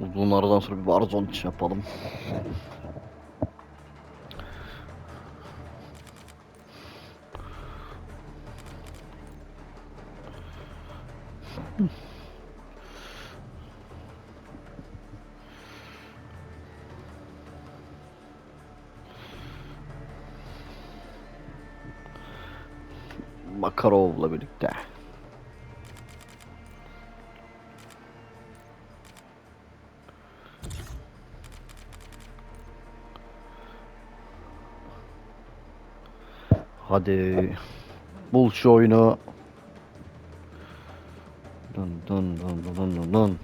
Uzun aradan sonra bir Warzone için yapalım. Makarov'la birlikte. Hadi bul şu oyunu. Dın dın dın dın dın dın.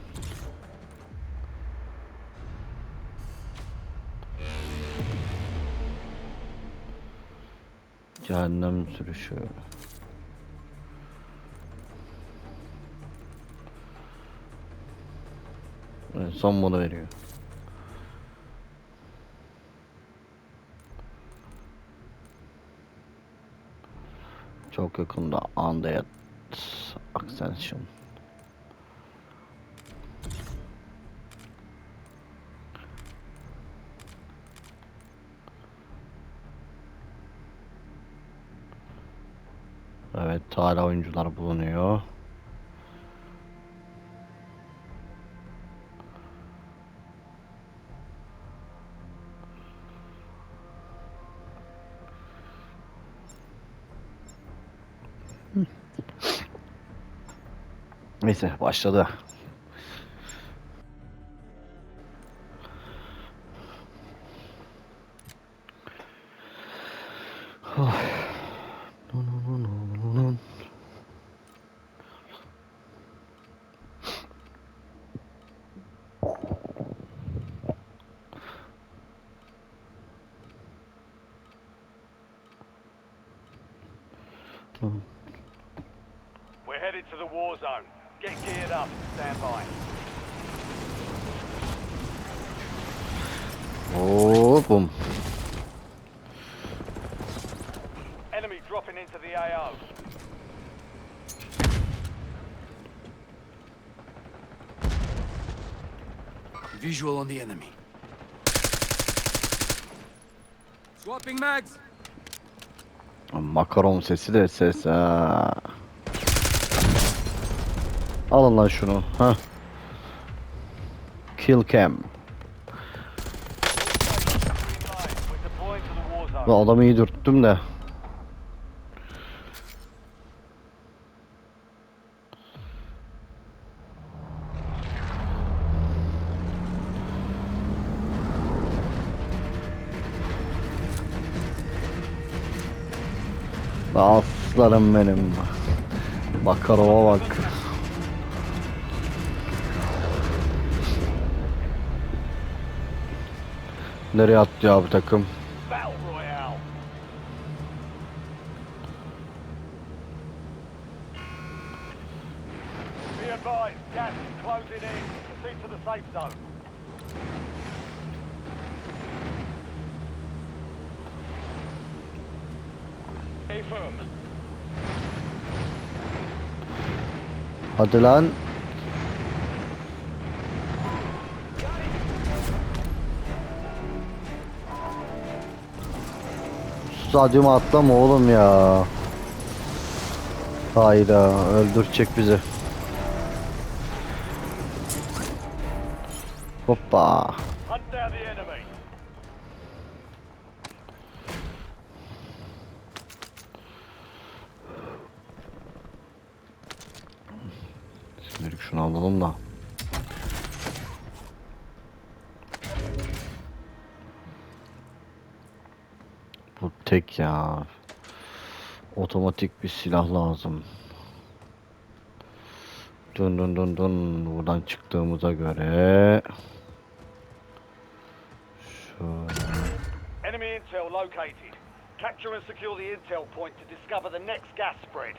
Cehennem sürüşü. Evet, son bunu veriyor. Çok yakında Undead Ascension. Evet hala oyuncular bulunuyor. Neyse başladı. Oh. No, no, no, no, no, no. We're headed to the war zone. Get geared up. Stand by. Oh, boom. Enemy dropping into the AO. Visual on the enemy. Swapping mags. Makaron sesi de ses ha. Alın lan şunu. Ha. Kill cam. Bu adamı iyi dürttüm de. Aslanım benim. Makarova bak. Nereye attı ya bu takım? Battle Royale. Be advised, gas is closing in. Proceed to the safe zone. Stay firm. Hadi lan. Stadyuma atlama oğlum ya. Hayda öldürecek bizi. Hoppa. Hunt down the enemy. Şunu alalım da. Bu tek ya. Otomatik bir silah lazım. Dun dun dun dun. Buradan çıktığımıza göre. Şöyle. Capture and secure the intel point to discover the next gas spread.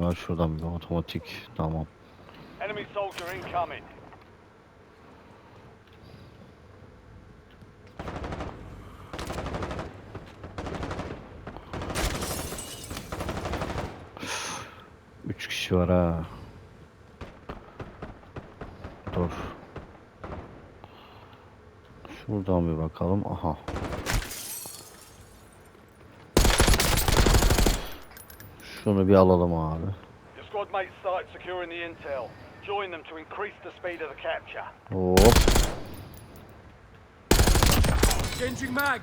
Var şuradan bir otomatik. Tamam. Enemy soldier incoming. Üç kişi var ha. Dur. Şuradan bir bakalım. Aha. Şunu bir alalım abi. Your squad mates started securing the intel. Join them to increase the speed of the capture. Hop. Changing mag.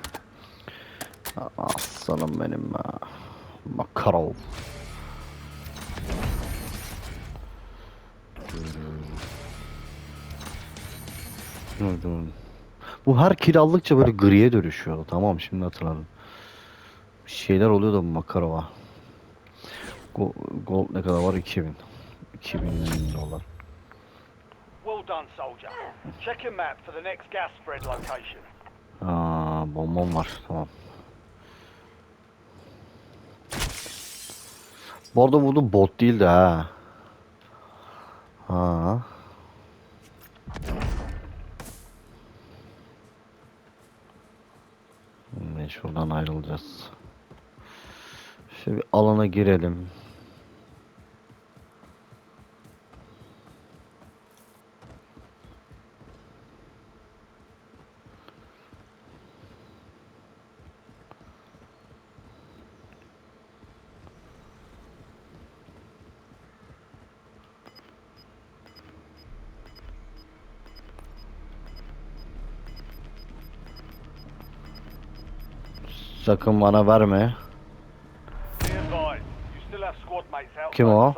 Aslanım benim be. Makarov. Dur, dur. Bu her kill aldıkça böyle griye dönüşüyor. Tamam şimdi hatırladım. Bir şeyler oluyor da bu Makarov'a. Go- Gold ne kadar var? 2000. 2000 dolar. Well done, soldier. Check your map for the next gas spread location. Aa, bombam var. Tamam. Bu arada bu bot değildi ha. Ha. Şimdi şuradan ayrılacağız. Şöyle bir alana girelim. Sakın bana verme. Kim o?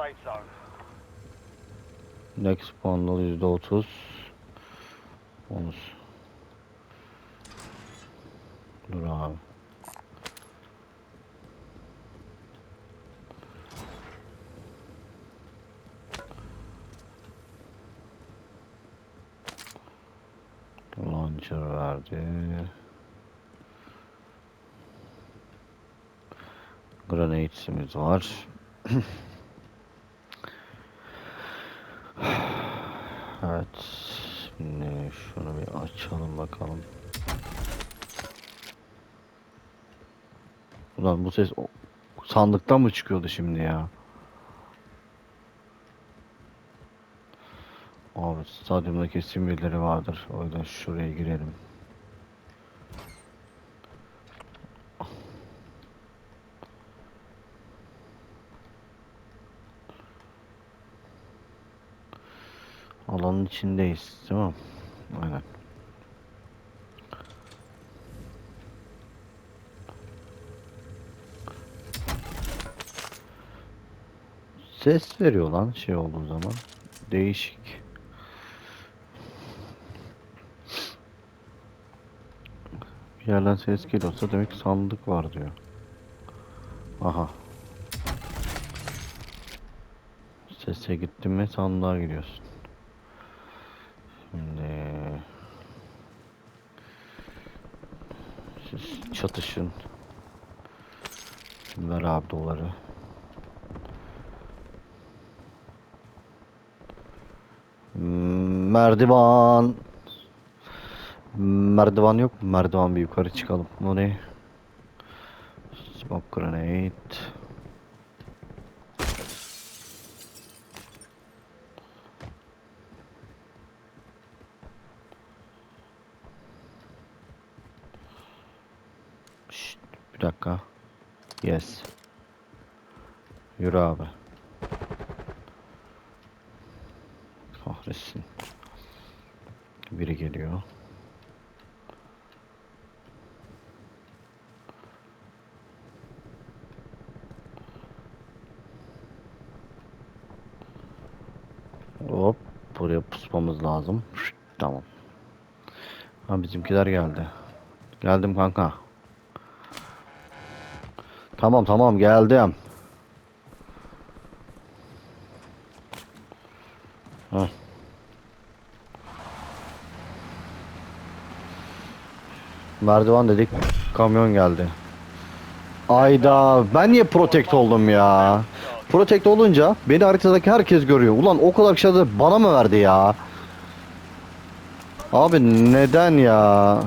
Next bundle yüzde otuz. Bonus. Dur abi. Launcher verdi. Grenades'imiz var. Evet. Şimdi şunu bir açalım bakalım. Ulan bu ses sandıktan mı çıkıyordu şimdi ya? Abi stadyumda kesin birileri vardır. O yüzden şuraya girelim. İçindeyiz, mi? Aynen. Ses veriyor lan şey olduğu zaman. Değişik. Bir yerden ses geliyorsa demek sandık var diyor. Aha. Sese gittin mi sandığa gidiyorsun. Şimdi çatışın. Ver abi doları. Merdivan. Merdivan yok mu? Merdivan bir yukarı çıkalım. Ne? Smoke grenade. Şşt, bir dakika. Yes. Yürü abi. Kahretsin. Biri geliyor. Hop. Buraya pusmamız lazım. Şşt, Tamam. Ha bizimkiler geldi. Geldim kanka. Tamam tamam geldim. Heh. Merdivan dedik. Kamyon geldi. Ayda ben niye protect oldum ya? Protect olunca beni haritadaki herkes görüyor. Ulan o kadar kişi de bana mı verdi ya? Abi neden ya?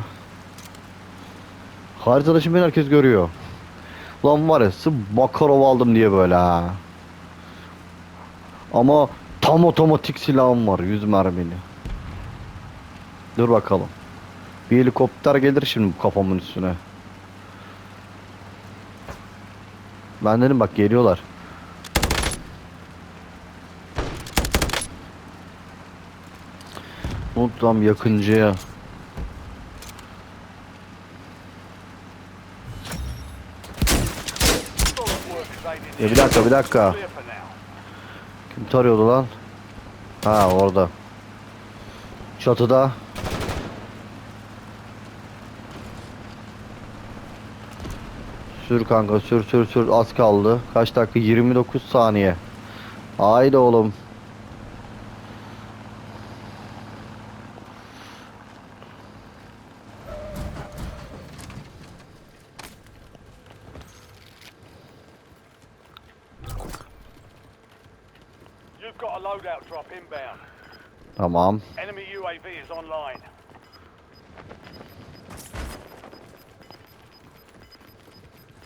Haritada şimdi herkes görüyor. Ulan var ya sırf Makarov aldım diye böyle ha. Ama tam otomatik silahım var 100 mermili. Dur bakalım. Bir helikopter gelir şimdi kafamın üstüne. Ben dedim bak geliyorlar. Unuttum yakıncıya. Ya bir dakika bir dakika. Kim tarıyordu lan? Ha orada. Çatıda. Sür kanka sür sür sür az kaldı. Kaç dakika? 29 saniye. Haydi oğlum.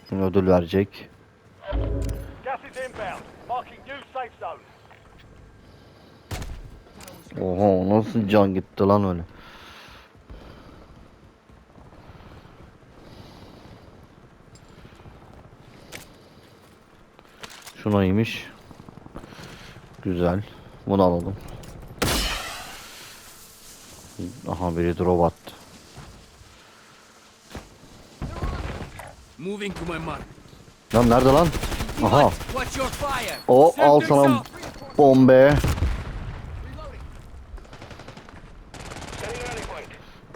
Şimdi ödül verecek. Oha nasıl can gitti lan öyle. Şuna iyiymiş. Güzel. Bunu alalım. Aha biri drop attı. Moving to my mark. Lan nerede lan? Aha. Watch your fire. O al sana bombe.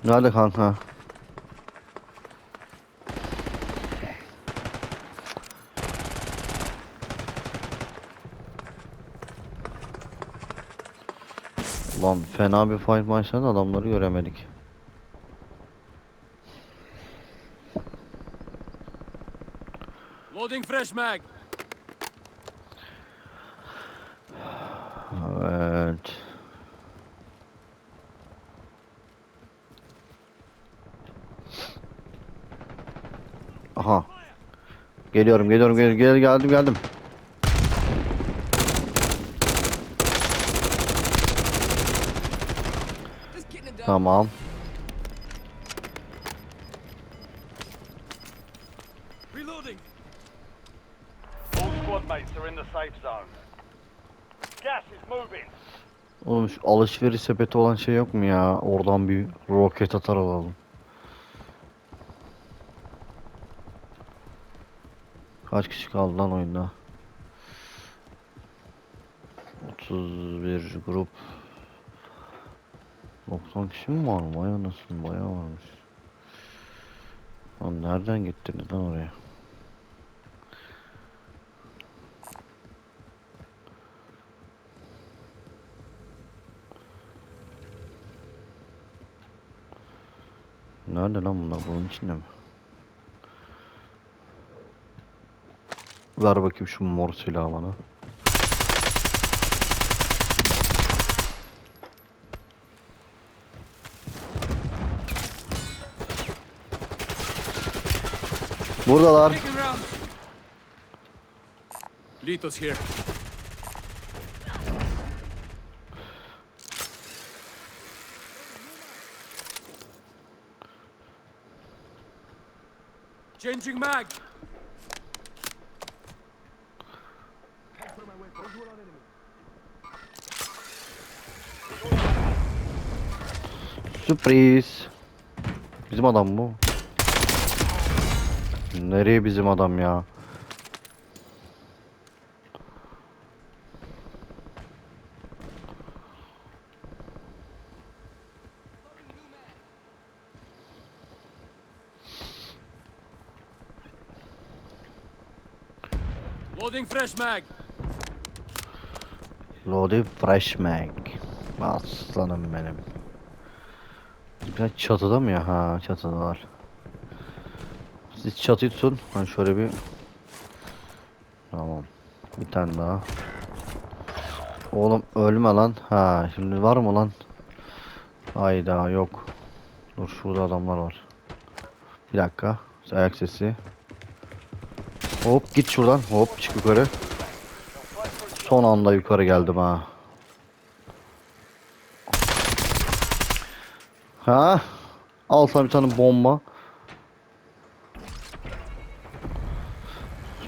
Nerede kanka? Lan fena bir fight başladı adamları göremedik. Loading fresh mag. Evet. Aha. Geliyorum, geliyorum, gel, gel, geldim, geldim. Tamam. Oğlum şu alışveriş sepeti olan şey yok mu ya? Oradan bir roket atar alalım. Kaç kişi kaldı lan oyunda? 31 grup. 90 kişi mi var? Vay anasını bayağı varmış. Lan nereden gittiniz lan oraya? Nerede lan bunlar? Bunun içinde mi? Ver bakayım şu mor silahı bana. Buradalar. Litos here. Changing mag. Sürpriz. Bizim adam bu. Nereye bizim adam ya? Loading fresh mag. Lodi Fresh Mag. Aslanım benim. Bir çatıda mı ya? Ha çatıdalar. Siz çatıyı tutun. Ben şöyle bir... Tamam. Bir tane daha. Oğlum ölme lan. Ha şimdi var mı lan? Hayda yok. Dur şurada adamlar var. Bir dakika. Ayak sesi. Hop git şuradan. Hop çık yukarı. Son anda yukarı geldim ha. Ha? Al sana bir tane bomba.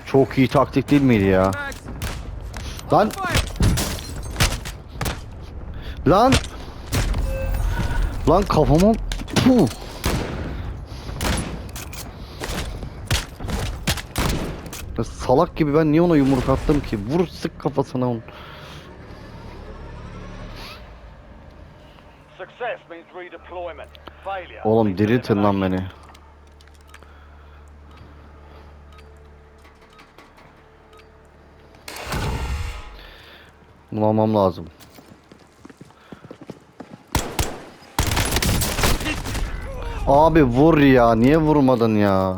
Çok iyi taktik değil miydi ya? Lan lan lan kafama Puh. Ya salak gibi ben niye ona yumruk attım ki? Vur sık kafasına onu. Oğlum diriltin lan beni. Bulamam lazım. Abi vur ya. Niye vurmadın ya?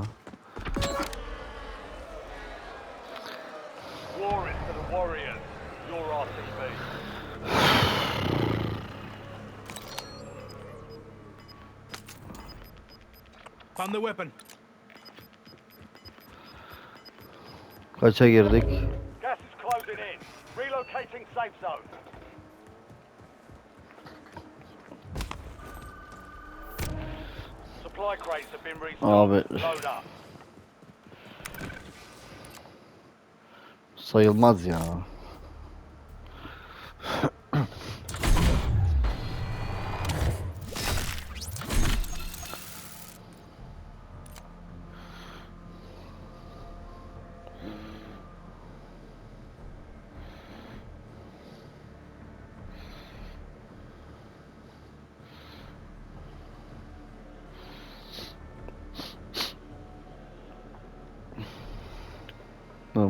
War is for the warriors. Your RTB. Found the weapon. Kaça girdik? Gas is closing in. Relocating safe zone. Supply crates have been restocked. Abi. Load up. Sayılmaz ya.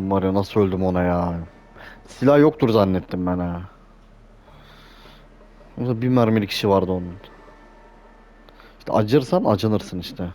Lan var ya nasıl öldüm ona ya. Silah yoktur zannettim ben ha. Yoksa bir mermilik işi vardı onun. İşte acırsan acınırsın işte.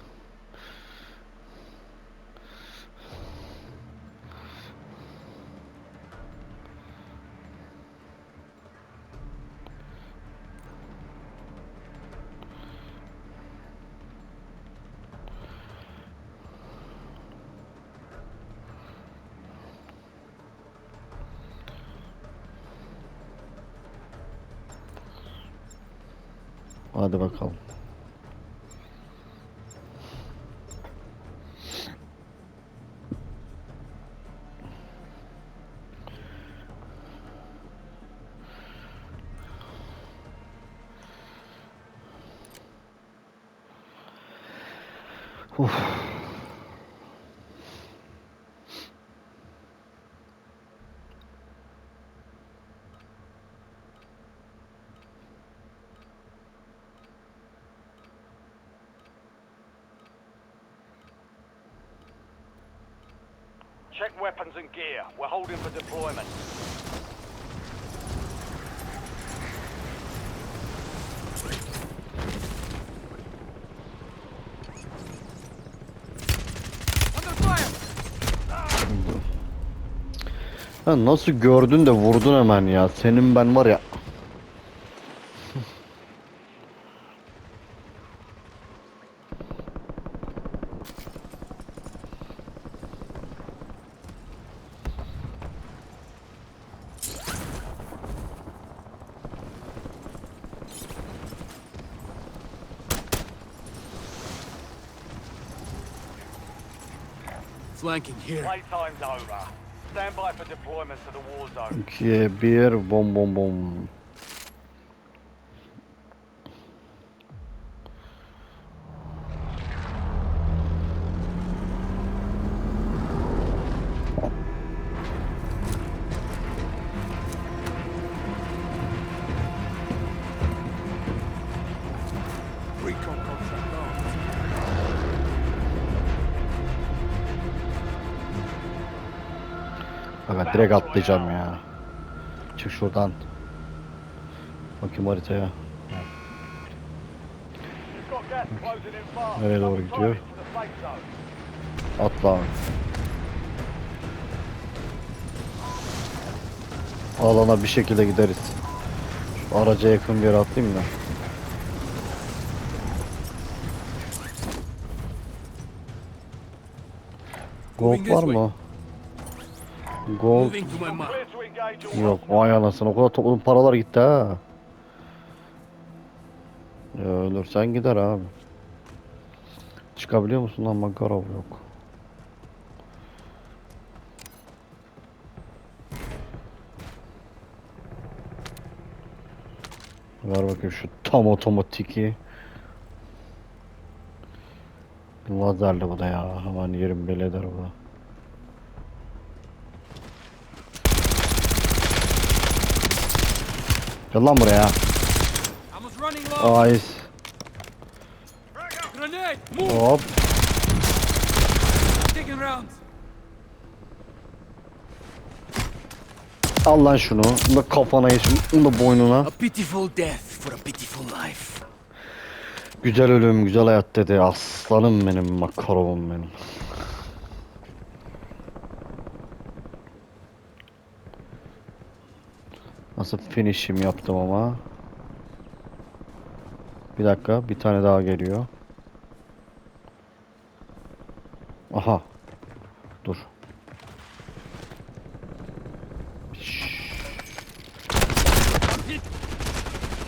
Hadi bakalım. Uf. Check weapons and gear. We're holding for deployment. Under fire! Ya nasıl gördün de vurdun hemen ya. Senin ben var ya. Flanking here. Playtime's over. Stand by for deployment to the war zone. 2 1 bom bom bom. Direkt atlayacağım ya. Çık şuradan. Bakayım haritaya. Nereye doğru gidiyor? Atla. alana bir şekilde gideriz. Şu araca yakın bir yere atlayayım da. Gold var mı? All yok. Vay anasını o kadar topladım paralar gitti ha. Ya ölürsen gider abi. Çıkabiliyor musun lan Makarov yok. Ver bakayım şu tam otomatiki. Lazerli bu da ya. Hemen yerim belli eder bu. da. Gel lan buraya. Move! Hop. Al lan şunu. Bunu da kafana geçin. Bunu da boynuna. Güzel ölüm, güzel hayat dedi. Aslanım benim, makarovum benim. Nasıl finish'im yaptım ama. Bir dakika, bir tane daha geliyor. Aha. Dur.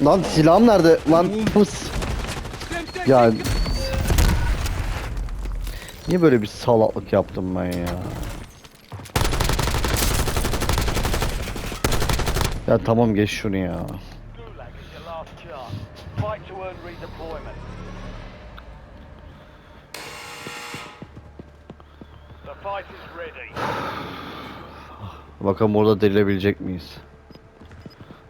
Lan silahım nerede? Lan take Ya Niye böyle bir salaklık yaptım ben ya? Ya tamam geç şunu ya. Bakalım orada delilebilecek miyiz?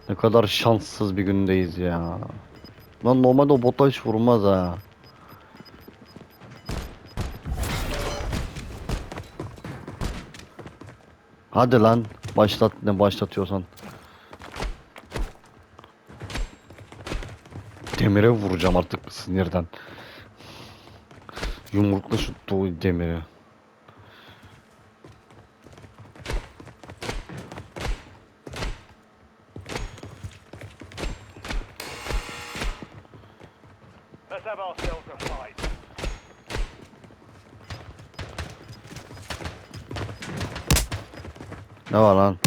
Ne kadar şanssız bir gündeyiz ya. Lan normalde o bota hiç vurmaz ha. Hadi lan başlat ne başlatıyorsan. Demire vuracağım artık sinirden. Yumrukla şu demiri. Ne var lan?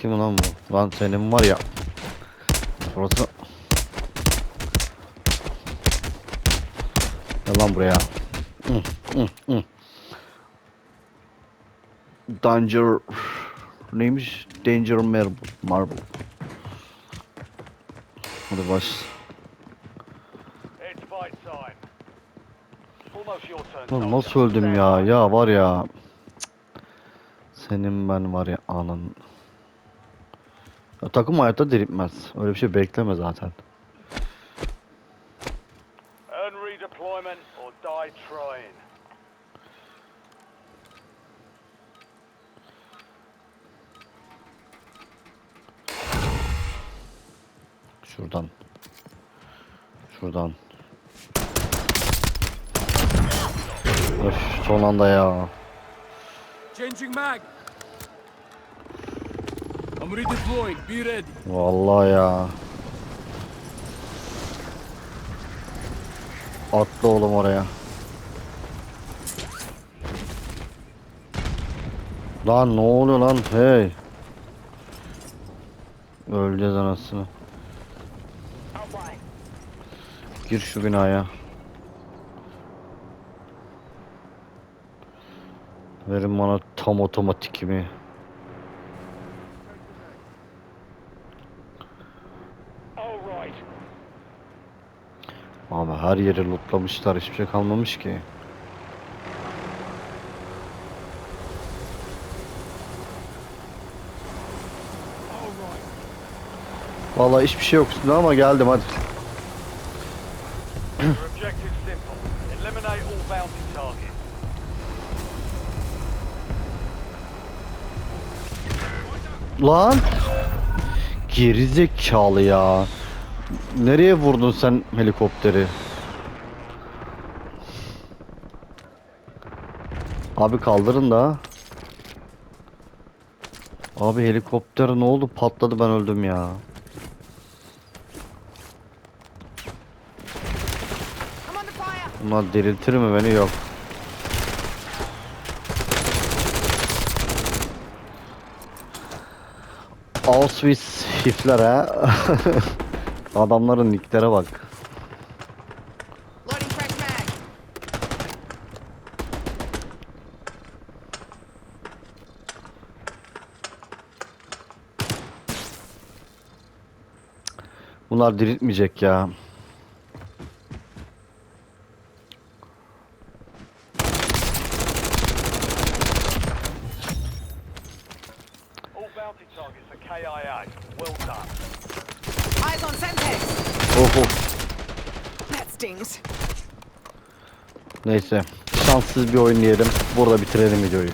Kim lan bu? Lan senin var ya. Burası. Gel lan buraya. Danger neymiş? Danger Marble. Marble. Hadi baş. Lan nasıl öldüm ya? Ya var ya. Senin ben var ya anın. Ya takım hayatta diriltmez. Öyle bir şey bekleme zaten. Şuradan. Şuradan. Öf, son anda ya. Changing mag. I'm redeploying. Be ready. Vallahi ya. Atla oğlum oraya. Lan ne oluyor lan? Hey. Öleceğiz anasını. Gir şu binaya. Verin bana tam otomatikimi. Abi her yeri lootlamışlar hiçbir şey kalmamış ki. Vallahi hiçbir şey yok üstünde ama geldim hadi. Your. Lan! Gerizekalı ya. Nereye vurdun sen helikopteri? Abi kaldırın da. Abi helikopter ne oldu? Patladı ben öldüm ya. I'm under fire. Bunlar diriltir mi beni? Yok. Auschwitz şifler ha. Adamların nicklere bak. Bunlar diriltmeyecek ya. All bounty targets are KIA. Well done. Eyes on Semtex. Of of. That stings. Şanssız bir oyun diyelim. Burada bitirelim videoyu.